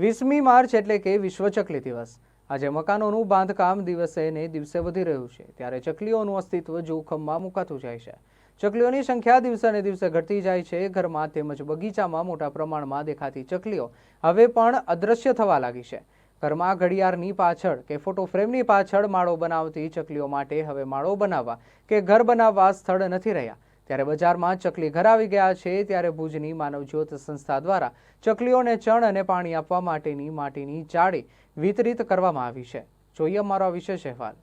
વીસમી માર્ચ એટલે કે વિશ્વ ચકલી દિવસ. આજે મકાનોનું બાંધકામ દિવસે ને દિવસે વધી રહ્યું છે. ત્યારે ચકલીઓનું અસ્તિત્વ જોખમમાં મુકાતું જાય છે. ચકલીઓની સંખ્યા દિવસે દિવસે ઘટતી જાય છે. ઘરમાં તેમજ બગીચામાં મોટા પ્રમાણમાં દેખાતી ચકલીઓ હવે પણ અદૃશ્ય થવા લાગી છે. ઘરમાં ઘડિયાળની પાછળ કે ફોટો ફ્રેમની પાછળ માળો બનાવતી ચકલીઓ માટે હવે માળો બનાવવા કે ઘર બનાવવા સ્થળ નથી રહ્યા. ત્યારે બજારમાં ચકલી ઘર આવી ગયા છે, ત્યારે ભુજની માનવજ્યોત સંસ્થા દ્વારા ચકલીઓને ચણ અને પાણી આપવા માટેની માટીની ચાળી વિતરિત કરવામાં આવી છે. જોઈએ અમારો વિશેષ અહેવાલ.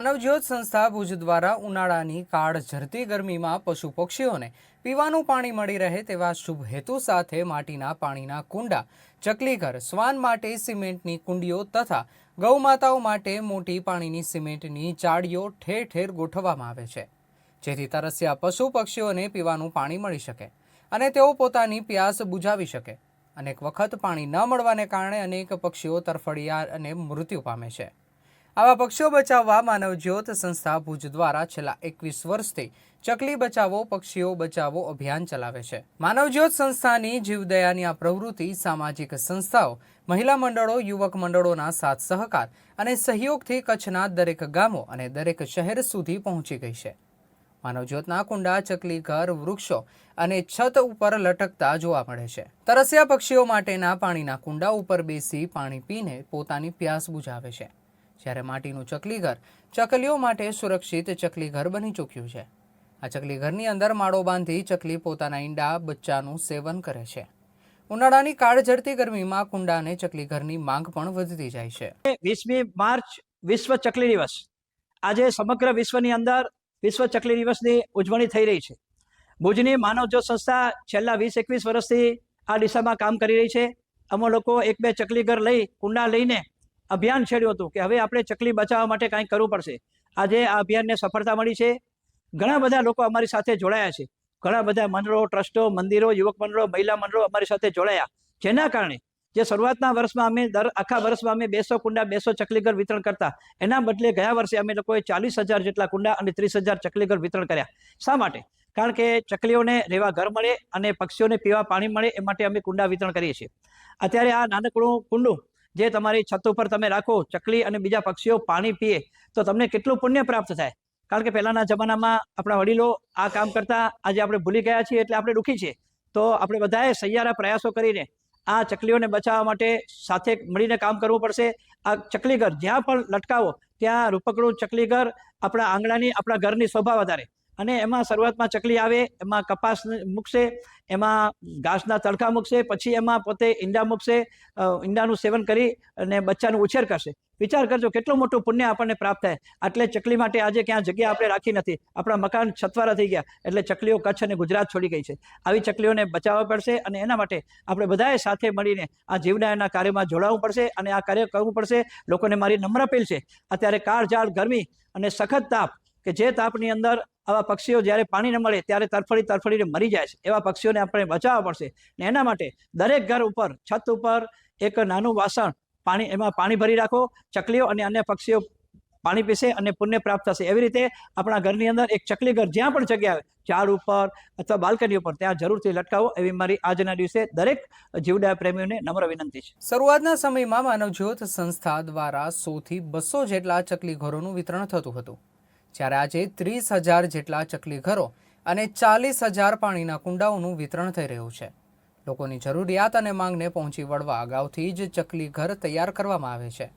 માનવજ્યોત સંસ્થા ભુજ દ્વારા ઉનાળાની કાળ ઝરતી ગરમીમાં પશુ પક્ષીઓને પીવાનું પાણી મળી રહે તેવા શુભ હેતુ સાથે માટીના પાણીના કુંડા, ચકલીઘર, શ્વાન માટે સિમેન્ટની કુંડીઓ તથા ગૌમાતાઓ માટે મોટી પાણીની સિમેન્ટની ચાળીઓ ઠેર ઠેર ગોઠવવામાં આવે છે. જેથી તરસ્યા પશુ પક્ષીઓને પીવાનું પાણી મળી શકે અને તેઓ પોતાની પ્યાસ બુઝાવી શકે. અનેક વખત પાણી ન મળવાને કારણે અનેક પક્ષીઓ તરફડિયા અને મૃત્યુ પામે છે. આવા પક્ષીઓ બચાવવા માનવજ્યોત સંસ્થા ભુજ દ્વારા છેલ્લા એકવીસ વર્ષથી ચકલી બચાવો, પક્ષીઓ બચાવો અભિયાન ચલાવે છે. માનવજ્યોત સંસ્થાની જીવદયાની આ પ્રવૃત્તિ સામાજિક સંસ્થાઓ, મહિલા મંડળો, યુવક મંડળોના સાથ સહકાર અને સહયોગથી કચ્છના દરેક ગામો અને દરેક શહેર સુધી પહોંચી ગઈ છે. માનવજ્યોતના કુંડા, ચકલી ઘર, વૃક્ષો અને છત ઉપર લટકતા જોવા મળે છે. તરસ્યા પક્ષીઓ માટેના પાણીના કુંડા ઉપર બેસી પાણી પીને પોતાની પ્યાસ બુજાવે છે. જ્યારે માટીનું ચકલીઘર ચકલીઓ માટે સુરક્ષિત ચકલીઘર બની ચૂક્યું છે. આ ચકલીઘરની અંદર માળો બાંધી ચકલી પોતાના ઈંડા, બચ્ચાનું સેવન કરે છે. ઉનાળાની કાળઝડતી ગરમીમાં કુંડા અને ચકલીઘરની માંગ પણ વધતી જાય છે. વીસમી માર્ચ વિશ્વ ચકલી દિવસ. આજે સમગ્ર વિશ્વની અંદર વિશ્વ ચકલી દિવસની ઉજવણી થઈ રહી છે. ભુજની માનવજ્યોત સંસ્થા છેલ્લા વીસ એકવીસ વર્ષથી આ દિશામાં કામ કરી રહી છે. અમે લોકો એક બે ચકલી ઘર લઈ, કુંડા લઈને અભિયાન છેડ્યું હતું કે હવે આપણે ચકલી બચાવવા માટે કાંઈક કરવું પડશે. આજે આ અભિયાનને સફળતા મળી છે. ઘણા બધા લોકો અમારી સાથે જોડાયા છે. ઘણા બધા મંડળો, ટ્રસ્ટો, મંદિરો, યુવક મંડળો, મહિલા મંડળો અમારી સાથે જોડાયા. જેના કારણે જે શરૂઆતના વર્ષમાં અમે દર આખા વર્ષમાં અમે બેસો કુંડા, બેસો ચકલીઘર વિતરણ કરતા. એના બદલે ગયા વર્ષે અમે લોકોએ ચાલીસ હજાર જેટલા કુંડા અને ત્રીસ હજાર ચકલીઘર વિતરણ કર્યા. શા માટે? કારણ કે ચકલીઓને રહેવા ઘર મળે અને પક્ષીઓને પીવા પાણી મળે એ માટે અમે કુંડા વિતરણ કરીએ છીએ. અત્યારે આ નાનકડું કુંડું જે તમારી છત ઉપર તમે રાખો, ચકલી અને બીજા પક્ષીઓ પાણી પીએ, તો તમને કેટલું પુણ્ય પ્રાપ્ત થાય? કારણ કે પહેલાના જમાનામાં આપણા વડીલો આ કામ કરતા, આજે આપણે ભૂલી ગયા છીએ એટલે આપણે દુઃખી છીએ. તો આપણે બધાએ સહિયારા પ્રયાસો કરીને આ ચકલીઓને બચાવવા માટે સાથે મળીને કામ કરવું પડશે. આ ચકલીઘર જ્યાં પણ લટકાવો, ત્યાં રૂપકડું ચકલીઘર આપણા આંગણાની, આપણા ઘરની શોભા વધારે. અને એમાં શરૂઆતમાં ચકલી આવે, એમાં કપાસ મૂકશે, એમાં ઘાસના તડકા મૂકશે, પછી એમાં પોતે ઈંડા મૂકશે ઈંડાનું સેવન કરી અને બચ્ચાનું ઉછેર કરશે. વિચાર કરજો કેટલું મોટું પુણ્ય આપણને પ્રાપ્ત થાય. એટલે ચકલી માટે આજે ક્યાં જગ્યા આપણે રાખી નથી. આપણા મકાન છતવારા થઈ ગયા. એટલે ચકલીઓ કચ્છ અને ગુજરાત છોડી ગઈ છે. આવી ચકલીઓને બચાવવા પડશે અને એના માટે આપણે બધાએ સાથે મળીને આ જીવડાના કાર્યમાં જોડાવવું પડશે અને આ કાર્ય કરવું પડશે. લોકોને મારી નમ્ર અપીલ છે. અત્યારે કાળઝાળ ગરમી અને સખત તાપ કે જે તાપની અંદર આવા પક્ષીઓ જ્યારે પાણી ન મળે ત્યારે તરફડી તરફડીને મરી જાય છે. એવા પક્ષીઓને આપણે બચાવવા પડશે. ને એના માટે દરેક ઘર ઉપર, છત ઉપર એક નાનું વાસણ પાણી, એમાં પાણી ભરી રાખો, ચકલીઓ અને અન્ય પક્ષીઓ પાણી પીશે અને પુણ્ય પ્રાપ્ત થશે. એવી રીતે આપણા ઘરની અંદર એક ચકલી ઘર જ્યાં પણ જગ્યા આવે ઝાડ ઉપર અથવા બાલ્કની ઉપર, ત્યાં જરૂરથી લટકાવો. એવી મારી આજના દિવસે દરેક જીવડા પ્રેમીઓને નમ્ર વિનંતી છે. શરૂઆતના સમયમાં માનવજ્યોત સંસ્થા દ્વારા સોથી બસો જેટલા ચકલી ઘરોનું વિતરણ થતું હતું. જ્યારે આજે ત્રીસ હજાર જેટલા ચકલીઘરો અને ચાલીસ હજાર પાણીના કુંડાઓનું વિતરણ થઈ રહ્યું છે. લોકોની જરૂરિયાત અને માંગને પહોંચી વળવા અગાઉથી જ ચકલીઘર તૈયાર કરવામાં આવે છે.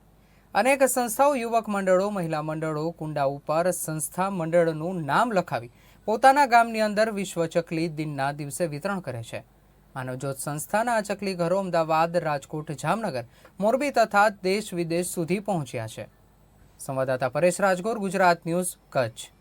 અનેક સંસ્થાઓ, યુવક મંડળો, મહિલા મંડળો, કુંડા ઉપર સંસ્થા મંડળનું નામ લખાવી પોતાના ગામની અંદર વિશ્વ ચકલી દિનના દિવસે વિતરણ કરે છે. માનવજ્યોત સંસ્થાના આ ચકલી ઘરો અમદાવાદ, રાજકોટ, જામનગર, મોરબી તથા દેશ વિદેશ સુધી પહોંચ્યા છે. સંવાદદાતા પરેશ રાજગોર ગુજરાત ન્યૂઝ કચ્છ.